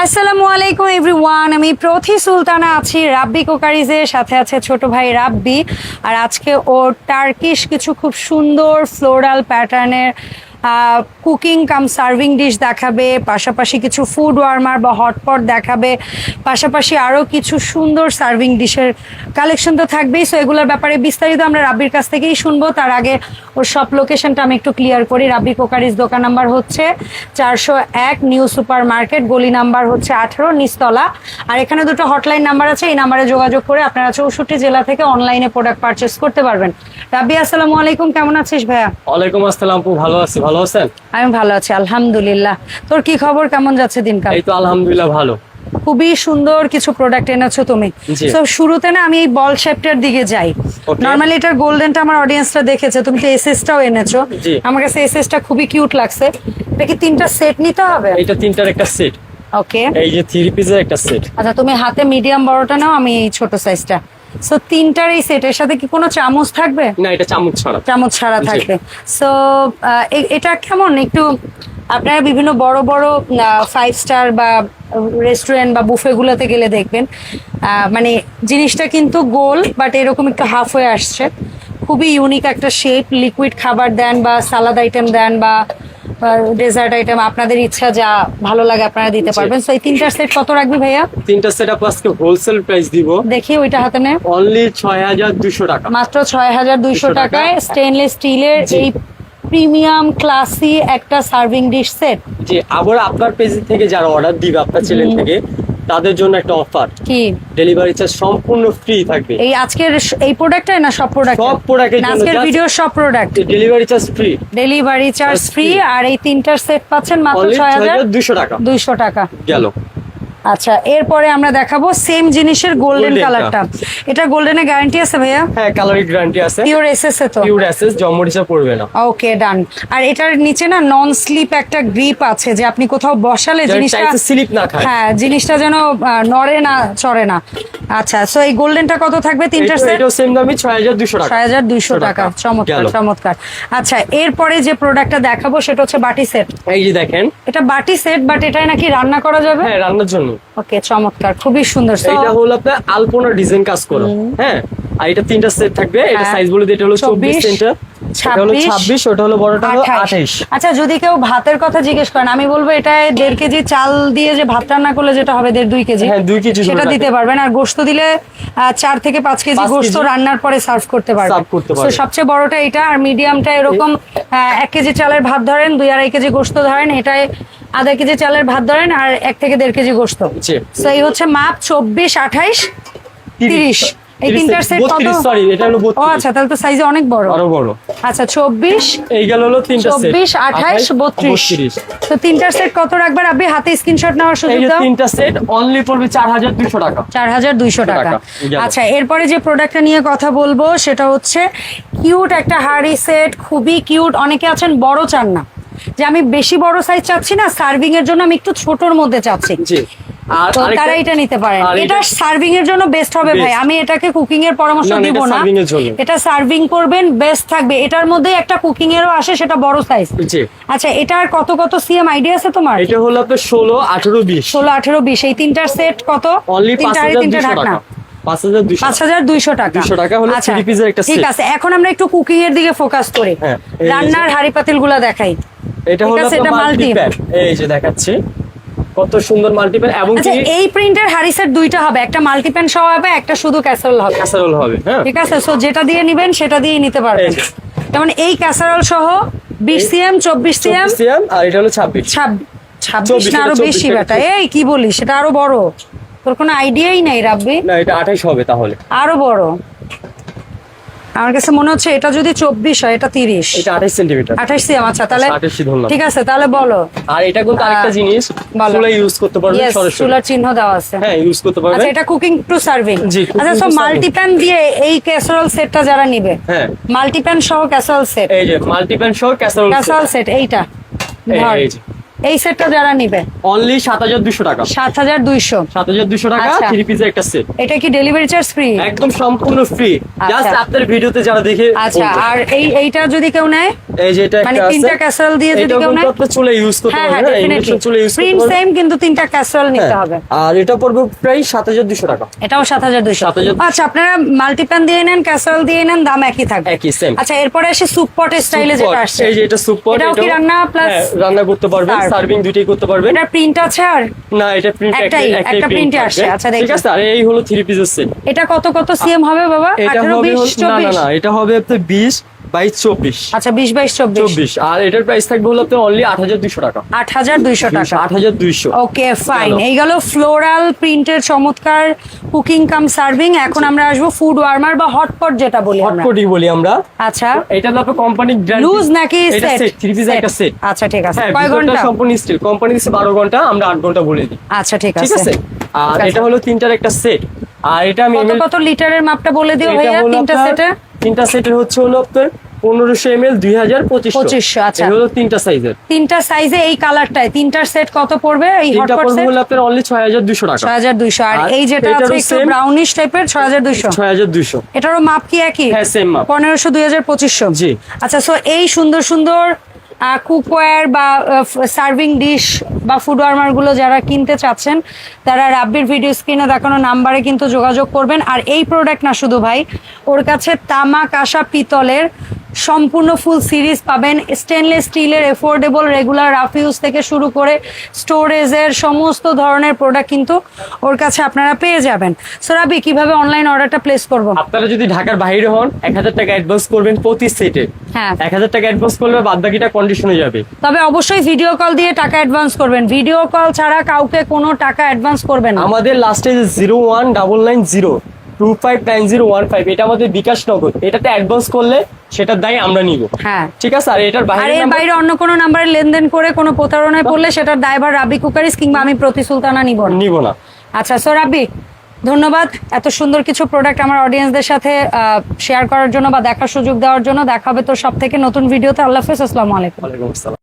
আসসালামু আলাইকুম, এভরিওয়ান। আমি প্রথি সুলতানা আছি রাব্বি কোকারিজের সাথে আছে ছোট ভাই রাব্বি। আর আজকে ওর টার্কিশ কিছু খুব সুন্দর ফ্লোরাল প্যাটার্নের কুকিং কাম সার্ভিং ডিশ দেখাবে, পাশাপাশি কিছু ফুড ওয়ার্মার বা হটপট দেখাবে, পাশাপাশি আরও কিছু সুন্দর সার্ভিং ডিশের কালেকশন তো থাকবেই। সো এগুলোর ব্যাপারে বিস্তারিত আমরা রাব্বির কাছ থেকেই শুনব। তার আগে ওর সব লোকেশনটা আমি একটু ক্লিয়ার করি। রাব্বি কোকারিজ দোকান নাম্বার হচ্ছে চারশো এক নিউ সুপার মার্কেট গলি নাম্বার হচ্ছে আঠেরো নিস্তলা আর এখানে দুটো হটলাইন নাম্বার আছে। এই নাম্বারে যোগাযোগ করে আপনারা চৌষট্টি জেলা থেকে অনলাইনে প্রোডাক্ট পারচেস করতে পারবেন। রাব্বি, আসসালামু আলাইকুম। কেমন আছিস ভাইয়া? ওয়ালাইকুম আসসালাম ভালো আছি। আছেন? আমি ভালো আছি আলহামদুলিল্লাহ। তোর কি খবর? কেমন যাচ্ছে দিনকাল? এই তো আলহামদুলিল্লাহ ভালো। খুবই সুন্দর কিছু প্রোডাক্ট এনেছো তুমি। তো শুরুতে না আমি এই বল শেপটার দিকে যাই. নর্মালি এটার গোল্ডেনটা আমার অডিয়েন্সটা দেখেছে তুমি তো এসএসটাও এনেছো। আমার কাছে এসএসটা খুবই কিউট লাগছে। এটা কি তিনটা সেট নিতে হবে? এইটা তিনটার একটা সেট ওকে এই যে থ্রি পিসের একটা সেট আচ্ছা তুমি হাতে মিডিয়াম বড়টা নাও আমি এই ছোট সাইজটা সো তিনটার এই সেটের সাথে কি কোনো চামচ থাকবে? না এটা চামচ ছাড়া। চামচ ছাড়া থাকবে। সো এটা কেমন? একটু আপনারা বিভিন্ন বড় বড় ফাইভ স্টার বা রেস্টুরেন্ট বা বুফে গুলোতে গেলে দেখবেন। আহ, মানে জিনিসটা কিন্তু গোল বাট এরকম একটু হাফ হয়ে আসছে। খুবই ইউনিক একটা শেপ লিকুইড খাবার দেন বা সালাদ আইটেম দেন বা ডেজার্ট আইটেম আপনাদের ইচ্ছা যা ভালো লাগে আপনারা দিতে পারবেন। সো এই তিনটার সেট কত রাখবি ভাইয়া? তিনটা সেট আপ আজকে হোলসেল প্রাইস দিব। দেখি ওইটা হাতে নে। অনলি ছয় হাজার দুশো টাকা। মাত্র ছয় হাজার দুইশো টাকায় স্টেনলেস স্টিলের জি। এই প্রিমিয়াম ক্লাসি একটা সার্ভিং ডিশ সেট যে আবার আপনার পেজ থেকে যারা অর্ডার দিবে আপনার চ্যানেল থেকে তাদের জন্য একটা অফার কি? ডেলিভারি চার্জ সম্পূর্ণ ফ্রি থাকবে। এই আজকের এই প্রোডাক্টটাই না সব প্রোডাক্ট সব প্রোডাক্টের জন্য আজকের ভিডিও সব product delivery charge free delivery charge free আর এই তিনটার সেট পাচ্ছেন মাত্র অনলি ছয় ছয় হাজার হাজার দুশো টাকা। দুইশো টাকা। গেল। আচ্ছা এরপরে আমরা দেখাবো সেম জিনিসের গোল্ডেন কালারটা এটা গোল্ডেনের গ্যারান্টি আছে ভাইয়া? হ্যাঁ কালারের গ্যারান্টি আছে। পিওর এসএস তো? পিওর এসএস জমরিচা পড়বে না। ওকে ডান আর এটার নিচে না নন স্লিপ একটা গ্রিপ আছে যে আপনি কোথাও বসালে জিনিসটা স্লিপ না খায়। হ্যাঁ জিনিসটা যেন নড়ে না চড়ে না। আচ্ছা সো এই গোল্ডেনটা কত থাকবে? তিনটার এটা- সেট এটাও সেম দামি ছয় হাজার দুশো টাকা। ছয় হাজার দুইশো টাকা। টাকা। চমৎকার চমৎকার। আচ্ছা এরপরে যে প্রোডাক্টটা দেখাবো সেটা হচ্ছে বাটি সেট এই যে দেখেন। এটা বাটি সেট বাট এটাই নাকি রান্না করা যাবে? হ্যাঁ রান্নার জন্য। ওকে চমৎকার। খুবই সুন্দর। এইটা হলো আপনার আলপনা ডিজাইন কাজ করো। হ্যাঁ আর এটা তিনটা সেট থাকবে। এটা হ্যাঁ। সাইজ বলে দিই, এটা হলো 24, চব্বিশ সেন্টার এটা হলো 26, ছাব্বিশ ওটা হলো বড়টা হলো আঠাইশ আচ্ছা যদি কেউ ভাতের কথা জিজ্ঞেস করেন আমি বলব এটা দেড় কেজি চাল দিয়ে যে ভাত রান্না করলে যেটা হবে দেড় দুই কেজি হ্যাঁ, দুই কেজি সেটা দিতে পারবেন। আর গোস্ত দিলে চার থেকে পাঁচ কেজি গোস্ত রান্নার পরে সার্ভ করতে পারবেন। সবচেয়ে বড়টা এটা আর মিডিয়ামটা এরকম এক কেজি চালের ভাত ধরেন দুই আড়াই কেজি গোস্ত ধরেন এটায় আধা কেজি চালের ভাত ধরেন আর এক থেকে দেড় কেজি গোস্ত। এই হচ্ছে মাপ চব্বিশ আঠাইশ তিরিশ। এই তিনটার সেট কত? 32, এটা হলো ও আচ্ছা তাহলে তো সাইজে অনেক বড়। আরও বড়। আচ্ছা চব্বিশ এই গেল হলো তিনটা সেট চব্বিশ আঠাইশ বত্রিশ। তো তিনটার সেট কত রাখবেন? আপনি হাতে স্ক্রিনশট নেওয়ার সুযোগ তিনটা সেট অনলি পড়বে টাকা। আচ্ছা এরপরে যে প্রোডাক্টটা নিয়ে কথা বলব সেটা হচ্ছে কিউট একটা হাড়ি সেট খুবই কিউট অনেকে আছেন বড় চান না। যে আমি বেশি বড় সাইজ চাচ্ছি না সার্ভিং এর জন্য আমি একটু ছোটর মধ্যে চাচ্ছি। আর তারা এটা নিতে পারেন। এটা সার্ভিং এর জন্য বেস্ট হবে ভাই। আমি এটাকে কুকিং এর পরামর্শ দিব না। এটা সার্ভিং করবেন বেস্ট থাকবে। এটার মধ্যে একটা কুকিং এরও আসে সেটা বড় সাইজ আচ্ছা এটার কত কত সিএম আইডিয়া আছে তোমার? এটা হলো আপনার ষোলো আঠারো বিশ। ষোলো আঠেরো বিশ। এই তিনটার সেট কত? অনলি পাঁচ তিনটা আড়াই, হাজার তিনটা দুশো ঢাকনা। টাকা। টাকা। 200 টাকা। হলো three piece-এর ঠিক আছে। এখন আমরা একটু কুকিং এর দিকে ফোকাস করি। হ্যাঁ, রান্নার হাড়ি পাতিলগুলা দেখাই। এটা হলো এই যে দেখাচ্ছি। কত সুন্দর মাল্টিপ্যাক এবং আচ্ছা এই প্রিন্টের হাড়ি সেট দুইটা হবে একটা মাল্টিপ্যান সহ হবে একটা শুধু ক্যাসারোল হবে। ক্যাসারোল হবে হ্যাঁ। ঠিক আছে সো যেটা দিয়ে নিবেন সেটা দিয়েই নিতে পারবেন। যেমন এই ক্যাসারোল সহ বিশ সিএম চব্বিশ সিএম চব্বিশ CM, আর এটা হলো ছাব্বিশ। ছাব্বিশ না আরও বেশি বেটা এই কি বলিস সেটা আরও বড়। তোর কোনো আইডিয়াই নাই রাব্বি। না এটা আঠাইশ হবে তাহলে। আরও বড়। আমার কাছে মনে হচ্ছে এটা যদি চব্বিশ হয় এটা তিরিশ। এটা সেন্টিমিটার। আঠাশ সিএম আচ্ছা তাহলে 28 ধরলাম। ঠিক আছে তাহলে বলো। আর এটা কিন্তু আরেকটা জিনিস। চুলা ইউজ করতে সরাসরি। চুলার চিহ্ন দেওয়া আছে। হ্যাঁ ইউজ করতে আচ্ছা এটা কুকিং টু সার্ভিং আচ্ছা সব মাল্টিপ্যান দিয়ে এই ক্যাসারোল সেটটা যারা নিবে হ্যাঁ। মাল্টিপ্যান সহ ক্যাসারোল সেট এই যে মাল্টিপ্যান সহ ক্যাসারোল ক্যাসারোল সেট এইটা। এই যে। এই সেটটা যারা নিবে? অনলি সাত হাজার দুশো টাকা। সাত হাজার দুইশো। সাত হাজার দুশো টাকা আচ্ছা। থ্রি পিসের একটা সেট এটা কি ডেলিভারি চার্জ ফ্রি একদম সম্পূর্ণ ফ্রি জাস্ট আচ্ছা। আপনার ভিডিওতে যারা দেখে আচ্ছা আর এই এইটা যদি কেউ নেয়? এই যে এটা মানে তিনটা ক্যাসেল দিয়ে যদি কেউ নেয়? আপনার চুলে ইউজ করতে হ্যাঁ হ্যাঁ পারবেন হ্যাঁ ইন্ডাকশন চুলে ইউজ করতে পারবেন সেম কিন্তু তিনটা ক্যাসেল নিতে হ্যাঁ। হবে। আর এটা পড়বে প্রায় সাত হাজার দুশো টাকা। এটাও সাত হাজার 7,200 আচ্ছা আপনারা মাল্টিপ্যান দিয়ে নেন ক্যাসেল দিয়ে নেন দাম একই থাকবে। একই সেম আচ্ছা এরপরে আসে সুপ পট স্টাইলে যেটা আসছে। এই যে এটা সুপার এটাও কি রান্না plus রান্না করতে serve? সার্ভিং দুইটাই করতে পারবে এটা প্রিন্ট আছে আর? না এটা প্রিন্ট একটাই, একটা প্রিন্টে আসে। আচ্ছা, ঠিক আছে আর এই হলো থ্রি পিসের সেট এটা কত কত সিএম হবে বাবা? এটা হবে না না না এটা হবে আপনার বিশ বাইশ চব্বিশ আচ্ছা বিশ বাইশ চব্বিশ। আর এটার প্রাইস থাকবে হলো আপনার অনলি আট হাজার দুশো টাকা। আট হাজার দুইশো টাকা। আট হাজার দুইশো। Okay fine. এই গেল ফ্লোরাল প্রিন্টের চমৎকার কুকিং কাম সার্ভিং এখন আমরা আসব ফুড ওয়ার্মার বা হটপট যেটা বলি আমরা। হটপটি বলি আমরা। আচ্ছা। এটা তো আপনার কোম্পানি লুজ নাকি সেট সেট থ্রি পিস একটা সেট আচ্ছা ঠিক আছে। হ্যাঁ কয় ঘণ্টা? সম্পূর্ণ স্টিল কোম্পানি দিচ্ছে বারো ঘণ্টা আমরা আট ঘণ্টা বলে দিই। আচ্ছা ঠিক ঠিক আছে। আর এটা হলো তিনটার একটা সেট আর এটা আমি কত লিটারের মাপটা বলে দিও ভাইয়া তিনটা আপনার- সেটে তিনটা সেটের হচ্ছে হলো আপনার পনেরোশো এম এল দুই হাজার পঁচিশশো। 2500, আচ্ছা। হলো তিনটা সাইজের তিনটা সাইজে এই কালারটাই তিনটার সেট কত পড়বে এই তিনটা পড়বে হলো আপনার অনলি ছয় হাজার দুশো টাকা। ছয় হাজার দুইশো। আর এই যেটা আছে একটু ব্রাউনিশ টাইপের ছয় হাজার দুইশো। ছয় হাজার দুশো এটারও মাপ কি একই? হ্যাঁ, সেম মাপ। পনেরোশো দুই হাজার পঁচিশশো। জি। আচ্ছা সো এই সুন্দর সুন্দর কুকওয়্যার বা সার্ভিং ডিশ বা ফুড ওয়ার্মারগুলো যারা কিনতে চাচ্ছেন, তারা রাব্বির ভিডিও স্ক্রিনে দেখানো নাম্বারে কিন্তু যোগাযোগ করবেন। আর এই প্রোডাক্ট না শুধু ভাই, ওর কাছে তামাক আসা পিতলের সম্পূর্ণ ফুল সিরিজ পাবেন স্টেনলেস স্টিলের এফোর্ডেবল রেগুলার রাফ ইউজ থেকে শুরু করে স্টোরেজের সমস্ত ধরনের প্রোডাক্ট কিন্তু ওর কাছে আপনারা পেয়ে যাবেন। সো রাবি কীভাবে অনলাইন অর্ডারটা প্লেস করব? আপনারা যদি ঢাকার বাইরে হন এক হাজার টাকা অ্যাডভান্স করবেন প্রতি সেটে হ্যাঁ। এক হাজার টাকা অ্যাডভান্স করলে বাদ বাকিটা কন্ডিশনে যাবে। তবে অবশ্যই ভিডিও কল দিয়ে টাকা অ্যাডভান্স করবেন। ভিডিও কল ছাড়া কাউকে কোনো টাকা অ্যাডভান্স করবেন না। আমাদের লাস্টে zero one double nine zero two five nine zero one five এটা আমাদের বিকাশ নগদ। এটাতে অ্যাডভান্স করলে সেটার দায় আমরা নিব। হ্যাঁ। ঠিক আছে? আর এটার আর বাইরে এর বাইরে অন্য কোনো নাম্বারে লেনদেন করে কোনো প্রতারণায় পড়লে সেটার দায়ভার রাবি কুকারিস কিংবা আমি প্রতি সুলতানা নিব না। নিব না। আচ্ছা স্যার রাব্বি ধন্যবাদ এত সুন্দর কিছু প্রোডাক্ট আমার অডিয়েন্সদের সাথে শেয়ার করার জন্য বা দেখার সুযোগ দেওয়ার জন্য। দেখা হবে তোর সব থেকে নতুন ভিডিওতে আল্লাহ হাফেজ আসসালামু আলাইকুম। ওয়ালাইকুম আসসালাম।